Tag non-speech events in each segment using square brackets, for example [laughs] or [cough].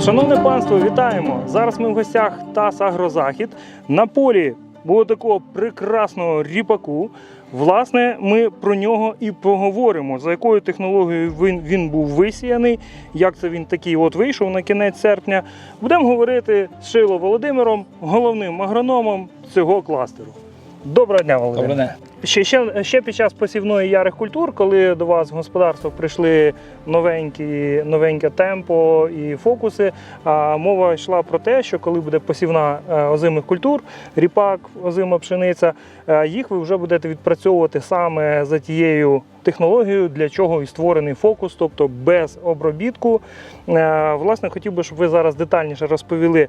Шановне панство, вітаємо! Зараз ми в гостях ТАС Агрозахід на полі було такого прекрасного ріпаку. Власне, ми про нього і поговоримо, за якою технологією він, він був висіяний, як це він такий от вийшов на кінець серпня. Будемо говорити з Шило Володимиром, головним агрономом цього кластеру. Доброго дня, Володимир. Добре, Ще, ще, ще під час посівної ярих культур, коли до вас в господарство прийшли новенькі, новеньке темпо і фокуси, а, мова йшла про те, що коли буде посівна е, озимих культур, ріпак, озима пшениця, е, їх ви вже будете відпрацьовувати саме за тією технологією, для чого і створений фокус, тобто без обробітку. Е, Власне, хотів би, щоб ви зараз детальніше розповіли,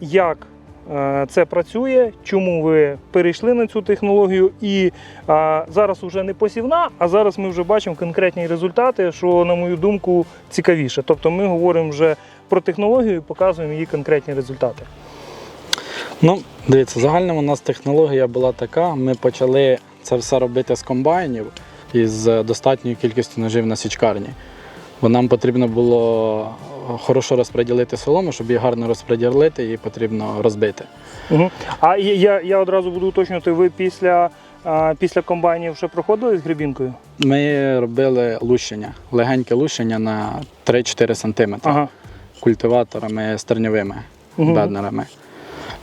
як це працює, чому ви перейшли на цю технологію, і а, зараз вже не посівна, а зараз ми вже бачимо конкретні результати, що, на мою думку, цікавіше. Тобто ми говоримо вже про технологію і показуємо її конкретні результати. Ну, дивіться, загальному у нас технологія була така. Ми почали це все робити з комбайнів із достатньою кількістю ножів на січкарні. Бо нам потрібно було хорошо розподілити солому, щоб її гарно розподілити, її потрібно розбити. Угу. А я, я, одразу буду уточнювати, ви після, а, після комбайнів вже проходили з грибінкою? Ми робили лущення, легеньке лущення на 3-4 см Ага. культиваторами стерньовими, Мгм. беднерами.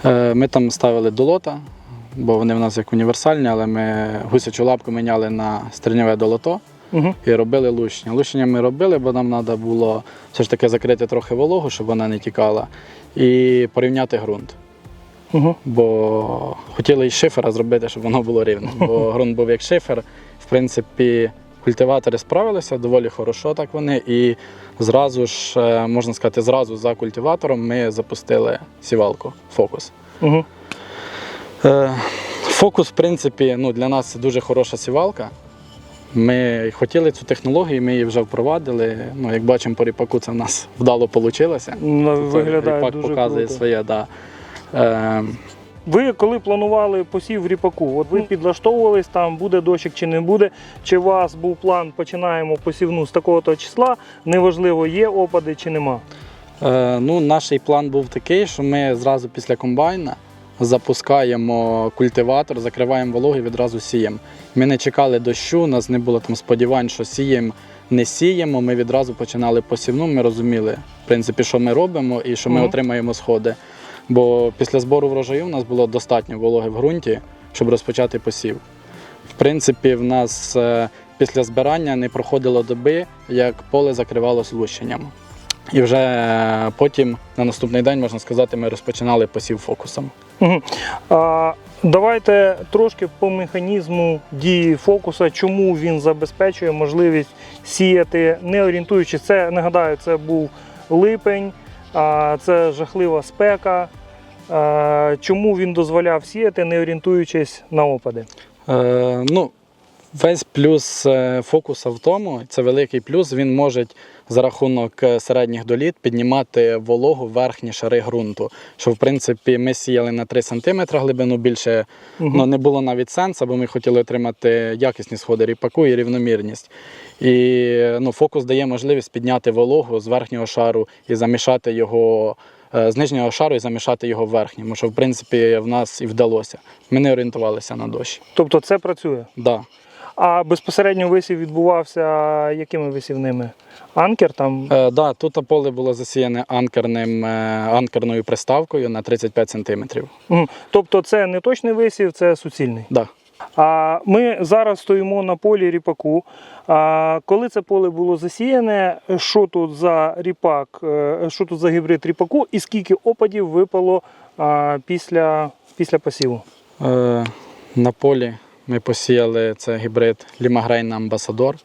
Е, Ми там ставили долота, бо вони в нас як універсальні, але ми гусячу лапку міняли на стерньове долото. Угу. і робили лущення. Лущення ми робили, бо нам треба було все ж таки закрити трохи вологу, щоб вона не тікала, і порівняти ґрунт. Угу. Бо хотіли із шифера зробити, щоб воно було рівним. Бо ґрунт був як шифер. В принципі, культиватори справилися доволі хорошо, так вони. І зразу ж, е, можна сказати, зразу за культиватором ми запустили сівалку фокус. Угу. Фокус, в принципі, ну, для нас це дуже хороша сівалка. Ми хотіли цю технологію, ми її вже впровадили. Ну, як бачимо, по ріпаку це в нас вдало вийшло. Виглядає ріпак дуже показує круто. своє. Да. Е, Ви коли планували посів в ріпаку, от ви підлаштовувались там, буде дощик чи не буде. Чи у вас був план, починаємо посівну з такого-то числа, неважливо, є опади чи нема. е, ну, наш план був такий, що ми зразу після комбайна запускаємо культиватор, закриваємо вологу і відразу сіємо. Ми не чекали дощу, у нас не було там сподівань, що сіємо, не сіємо. Ми відразу починали посівну. Ми розуміли, в принципі, що ми робимо і що ми Мгм. отримаємо сходи. Бо після збору врожаю у нас було достатньо вологи в ґрунті, щоб розпочати посів. В принципі, в нас е, після збирання не проходило доби, як поле закривалося лущенням. І вже е, потім, на наступний день, можна сказати, ми розпочинали посів фокусом. Давайте трошки по механізму дії фокуса, чому він забезпечує можливість сіяти, не орієнтуючись. Це нагадаю, це був липень, це жахлива спека. Чому він дозволяв сіяти, не орієнтуючись на опади? Е, ну, весь плюс е, фокуса в тому, це великий плюс, він може за рахунок е, середніх доліт піднімати вологу верхні шари ґрунту. Що, в принципі, ми сіяли на 3 см глибину більше, Мгм. ну, не було навіть сенсу, бо ми хотіли отримати якісні сходи ріпаку і рівномірність. І ну, фокус дає можливість підняти вологу з верхнього шару і замішати його. е, З нижнього шару і замішати його в верхньому, що в принципі в нас і вдалося. Ми не орієнтувалися на дощ. Тобто це працює. Да. А безпосередньо висів відбувався якими висівними? Анкер там. Е, да, тут поле було засіяне анкерним, е, анкерною приставкою на 35 см. Мгм. Тобто це не точний висів, це суцільний. Да. А ми зараз стоїмо на полі ріпаку. А коли це поле було засіяне, що тут за ріпак, е, що тут за гібрид ріпаку, і скільки опадів випало а, після, після посіву? Е, на полі ми посіяли це гібрид Лімагрейн Амбасадор.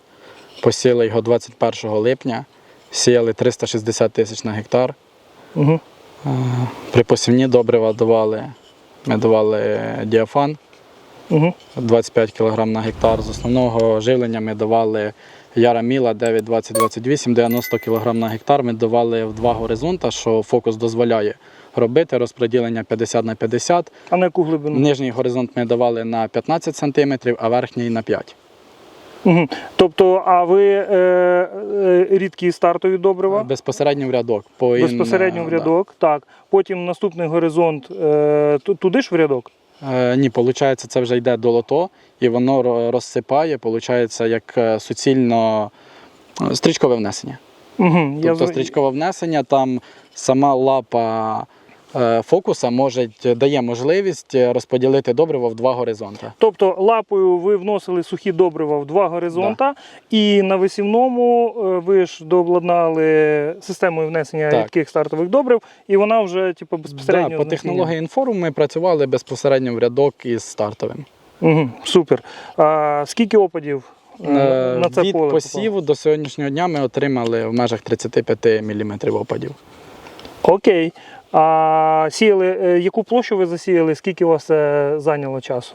Посіяли його 21 липня, сіяли 360 тисяч на гектар. Угу. При посівні добрива давали, ми давали діафан Угу. 25 кг на гектар. З основного живлення ми давали Яра Міла 9-20-28, 90 кг на гектар. Ми давали в два горизонта, що фокус дозволяє робити розподілення 50 на 50. А на яку глибину? Нижній горизонт ми давали на 15 см, а верхній на 5. Угу. Тобто, а ви е, е, рідкі стартові добрива? Безпосередньо в рядок. По ін- Безпосередньо в да. рядок, так. Потім наступний горизонт е, ту- туди ж в рядок. Е, ні, виходить, це вже йде до лото, і воно ро- розсипає, виходить, як е, суцільно е, стрічкове внесення. Угу. Тобто стрічкове внесення, там сама лапа е, фокуса може, дає можливість е, розподілити добриво в два горизонти. Тобто лапою ви вносили сухі добрива в два горизонта, і на висівному е, ви ж дообладнали системою внесення Так. рідких стартових добрив, і вона вже типу, безпосередньо. Да, по технології інформ ми працювали безпосередньо в рядок із стартовим. Угу. Супер. А, скільки опадів е, Е, на це Від поле? посіву до сьогоднішнього дня ми отримали в межах 35 мм опадів. Окей. А сіяли, е, яку площу ви засіяли? Скільки у вас це зайняло часу?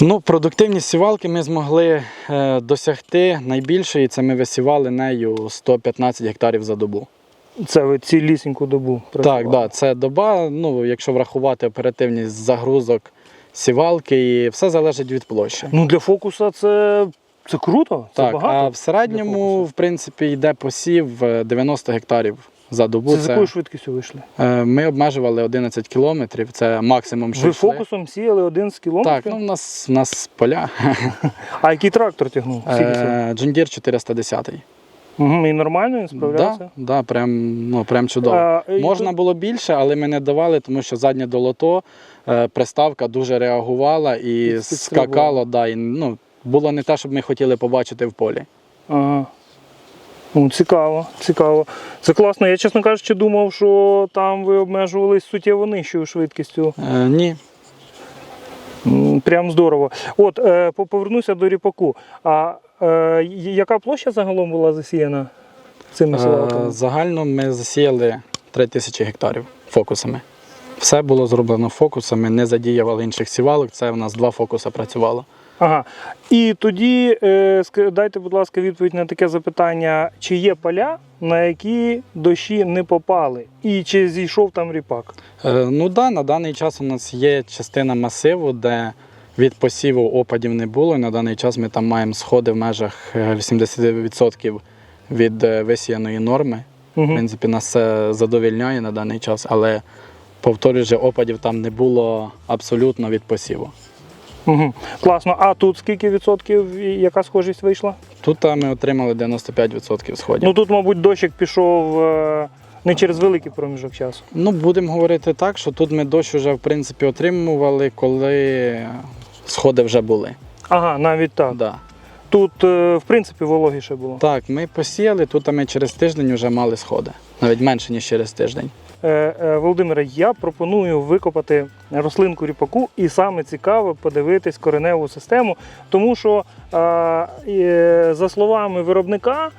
Ну, продуктивність сівалки ми змогли е, досягти найбільшої. Це ми висівали нею 115 гектарів за добу. Це ви цілісіньку добу Так, да, це доба. Ну, якщо врахувати оперативність загрузок сівалки, і все залежить від площі. Ну для фокуса це, це круто. Це так, багато. а в середньому, в принципі, йде посів е, 90 гектарів за добу. Це з якою швидкістю вийшли? Е, Ми обмежували 11 кілометрів, це максимум, що Ви йшли. фокусом сіяли 11 кілометрів? Так, ну в нас, в нас поля. А який трактор тягнув? Е, Deere 410. Угу, і нормально він Да, справлявся? да, прям, ну, прям чудово. А, Можна тут- було більше, але ми не давали, тому що заднє долото, е, приставка дуже реагувала і скакало. Да, і, ну, було не те, щоб ми хотіли побачити в полі. Ага. Ну, цікаво, цікаво. Це класно. Я, чесно кажучи, думав, що там ви обмежувались суттєво нижчою швидкістю. Е, ні. Прям здорово. От, е, повернуся до ріпаку. А е, яка площа загалом була засіяна цими Е, загально ми засіяли 3 тисячі гектарів фокусами. Все було зроблено фокусами, не задіювали інших сівалок. Це в нас два фокуси працювало. Ага. І тоді е, дайте, будь ласка, відповідь на таке запитання: чи є поля, на які дощі не попали, і чи зійшов там ріпак? Е, Ну да, на даний час у нас є частина масиву, де від посіву опадів не було. І на даний час ми там маємо сходи в межах е, 80% від е, висіяної норми. В Угу. принципі, нас це задовільняє на даний час, але повторюю, опадів там не було абсолютно від посіву. Угу. Класно. А тут скільки відсотків і яка схожість вийшла? Тут е, ми отримали 95% сходів. Ну тут, мабуть, дощик пішов е, не через великий проміжок часу. Ну, будемо говорити так, що тут ми дощ вже в принципі отримували, коли сходи вже були. Ага, навіть так. Да. Тут, е, в принципі, вологіше було. Так, ми посіяли, тут ми через тиждень вже мали сходи. Навіть менше, ніж через тиждень. Е, е, Володимире, я пропоную викопати рослинку ріпаку, і саме цікаве подивитись кореневу систему, тому що, е, за словами виробника,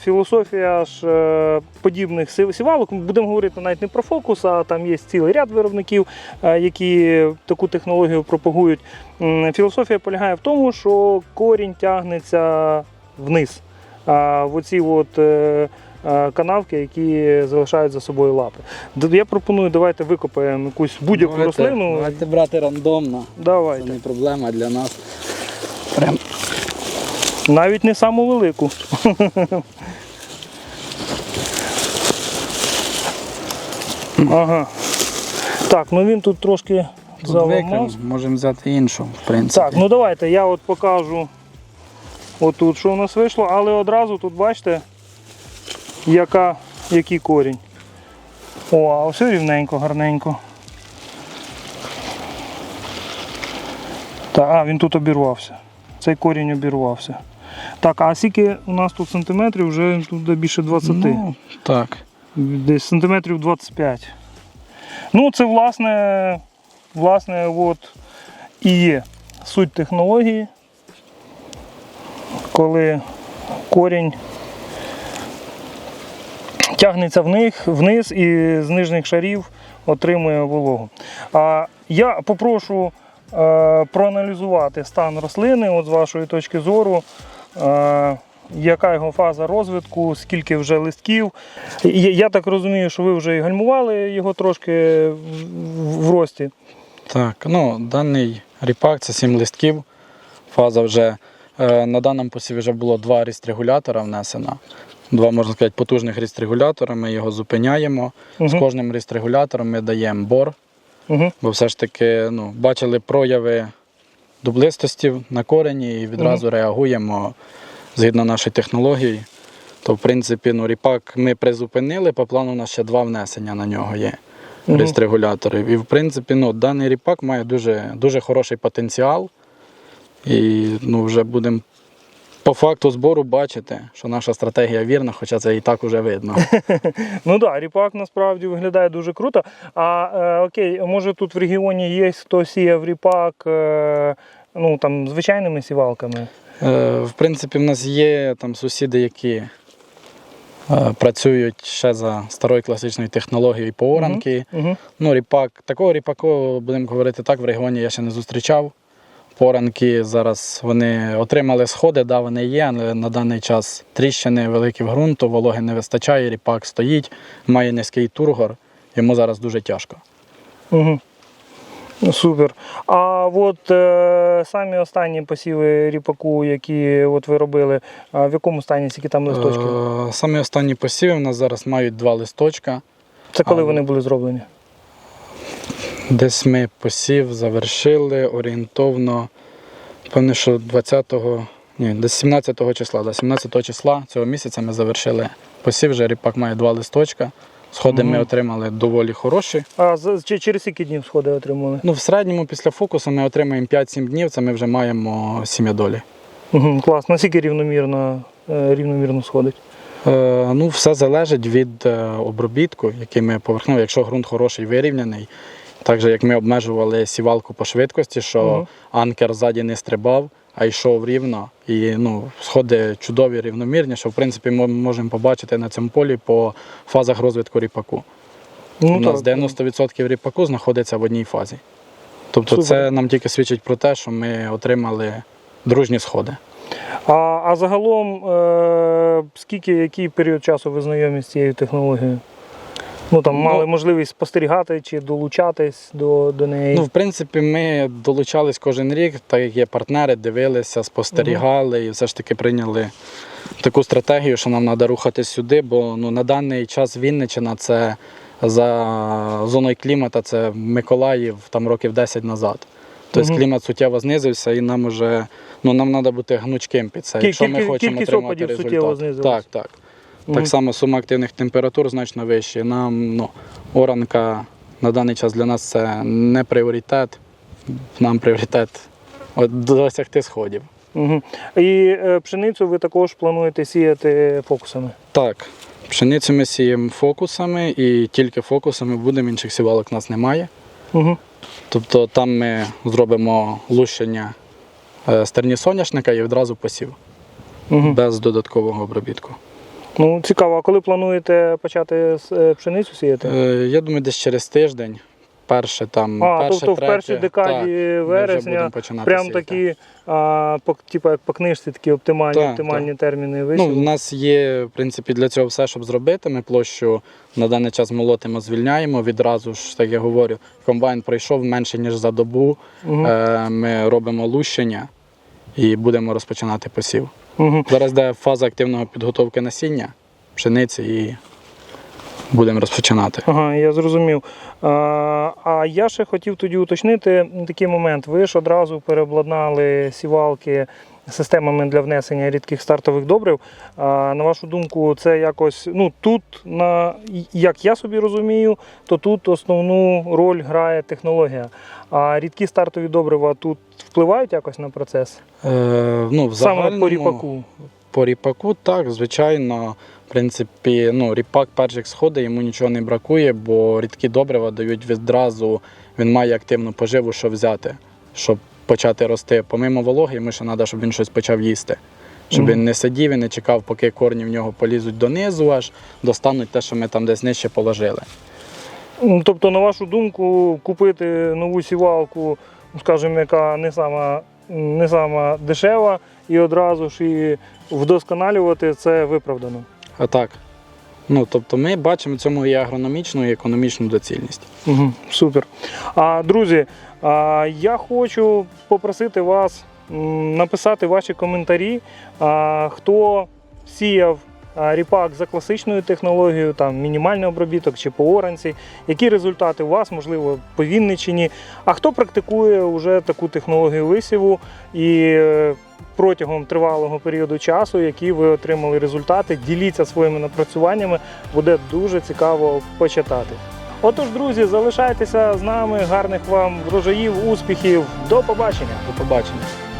філософія ж подібних сів- сівалок, будемо говорити навіть не про фокус, а там є цілий ряд виробників, які таку технологію пропагують. Філософія полягає в тому, що корінь тягнеться вниз. В оці от канавки, які залишають за собою лапи. Я пропоную, давайте викопаємо якусь будь-яку рослину. Давайте брати рандомно. Давайте. Це не проблема для нас. Прям Навіть не саму велику. ага. Так, ну він тут трошки заламав. можемо взяти іншу, в принципі. Так, ну давайте я от покажу отут, що у нас вийшло, але одразу тут бачите, яка, який корінь. О, а все рівненько, гарненько. Так, а, він тут обірвався. Цей корінь обірвався. Так, а скільки у нас тут сантиметрів, вже тут більше 20. Ну, так. Десь сантиметрів 25. Ну, це власне, власне, от і є суть технології, коли корінь тягнеться в них, вниз і з нижніх шарів отримує вологу. А я попрошу е, проаналізувати стан рослини, от з вашої точки зору. Е, яка його фаза розвитку, скільки вже листків. Я, так розумію, що ви вже і гальмували його трошки в, рості. Так, ну, даний ріпак це 7 листків. Фаза вже Е, На даному посіві вже було два рістрегулятора внесено. Два, можна сказати, потужних рістрегулятора. Ми його зупиняємо. З кожним рістрегулятором ми даємо бор, Угу. бо все ж таки ну, бачили прояви дублистості на корені і відразу реагуємо згідно нашої технології. То, в принципі, ну, ріпак ми призупинили, по плану у нас ще два внесення на нього є. Мгм. рестрегуляторів. І в принципі, ну, даний ріпак має дуже, дуже хороший потенціал. І ну, вже будемо по факту збору бачити, що наша стратегія вірна, хоча це і так вже видно. [laughs] Ну так, да, ріпак насправді виглядає дуже круто. А е, окей, може тут в регіоні є хто сіяв ріпак е, ну, там, звичайними сівалками? Е, в принципі, в нас є там сусіди, які е, працюють ще за старою класичною технологією по оранки. Угу. Ну, ріпак, такого ріпаку, будемо говорити так, в регіоні я ще не зустрічав. Поранки зараз вони отримали сходи, да, вони є, але на даний час тріщини великі в ґрунту, вологи не вистачає, ріпак стоїть, має низький тургор, йому зараз дуже тяжко. Угу. Супер. А от е, самі останні посіви ріпаку, які от ви робили, в якому стані скільки там листочків? Е, Самі останні посіви в нас зараз мають два листочка. Це коли а, вони були зроблені? Десь ми посів завершили орієнтовно, певне, що 20-го, ні, десь 17 числа. Да, 17 числа цього місяця ми завершили посів, вже ріпак має два листочка. Сходи ми отримали доволі хороші. А чи- через скільки днів сходи отримали? Ну, в середньому після фокусу ми отримаємо 5-7 днів, це ми вже маємо сім'ядолі. Угу, клас. Наскільки рівномірно, е, рівномірно сходить? Е, ну, все залежить від е, обробітку, який ми поверхнув. Якщо ґрунт хороший, вирівняний, так же як ми обмежували сівалку по швидкості, що Мгм. анкер ззаді не стрибав, а йшов рівно. І ну, сходи чудові, рівномірні, що в принципі ми можемо побачити на цьому полі по фазах розвитку ріпаку. Ну, У нас 90% ріпаку знаходиться в одній фазі. Тобто Супер. це нам тільки свідчить про те, що ми отримали дружні сходи. А, а загалом, е, скільки, який період часу ви знайомі з цією технологією? Ну там Ну, мали можливість спостерігати чи долучатись до, до неї. Ну, в принципі, ми долучались кожен рік, так як є партнери, дивилися, спостерігали і все ж таки прийняли таку стратегію, що нам треба рухатись сюди, бо ну, на даний час Вінниччина це за зоною клімата, це Миколаїв там років 10 назад. Тобто Мгм. клімат суттєво знизився і нам вже ну, нам треба бути гнучким під це. Якщо ми хочемо отримати результат. Так, так. Так само сума активних температур значно вищі. Нам ну, оранка на даний час для нас це не пріоритет. Нам пріоритет от, досягти сходів. Угу. І е, пшеницю ви також плануєте сіяти фокусами. Так, пшеницю ми сіємо фокусами і тільки фокусами будемо, інших сівалок у нас немає. Угу. Тобто там ми зробимо лущення е, стерні соняшника і одразу посів, Угу. без додаткового обробітку. Ну, цікаво, а коли плануєте почати з, е, пшеницю сіяти? Е, Я думаю, десь через тиждень. Перше там, А, перше, тобто в першій декаді так, вересня Прям такі, а, по, типу, як по книжці, такі оптимальні, Так, оптимальні терміни Ну, у нас є, в принципі, для цього все, щоб зробити. Ми площу на даний час молотимо, звільняємо. Відразу ж, так я говорю, комбайн пройшов менше, ніж за добу. Угу. Е, Ми робимо лущення і будемо розпочинати посів. Угу. Зараз йде фаза активної підготовки насіння, пшениці і будемо розпочинати. Ага, я зрозумів. А, а я ще хотів тоді уточнити такий момент. Ви ж одразу переобладнали сівалки системами для внесення рідких стартових добрив. А, на вашу думку, це якось ну тут, на як я собі розумію, то тут основну роль грає технологія. А рідкі стартові добрива тут впливають якось на процес? Е, ну, в Саме по ріпаку. По ріпаку, так, звичайно. В принципі, ну, ріпак перших сходить, йому нічого не бракує, бо рідкі добрива дають відразу, він має активну поживу, що взяти, щоб почати рости. Помимо вологи, йому ще треба, щоб він щось почав їсти. Щоб він не сидів і не чекав, поки корні в нього полізуть донизу, аж достануть те, що ми там десь нижче положили. Ну, Тобто, на вашу думку, купити нову сівалку, скажімо, яка не сама, не сама дешева, і одразу ж її вдосконалювати це виправдано. А так. Ну, тобто ми бачимо цьому і агрономічну, і економічну доцільність. Угу, супер. А, друзі, а, я хочу попросити вас написати ваші коментарі, а, хто сіяв ріпак за класичною технологією, там мінімальний обробіток чи по оранці, які результати у вас, можливо, по Вінниччині, а хто практикує вже таку технологію висіву і е, протягом тривалого періоду часу, які ви отримали результати, діліться своїми напрацюваннями, буде дуже цікаво почитати. Отож, друзі, залишайтеся з нами, гарних вам врожаїв, успіхів, до побачення! До побачення.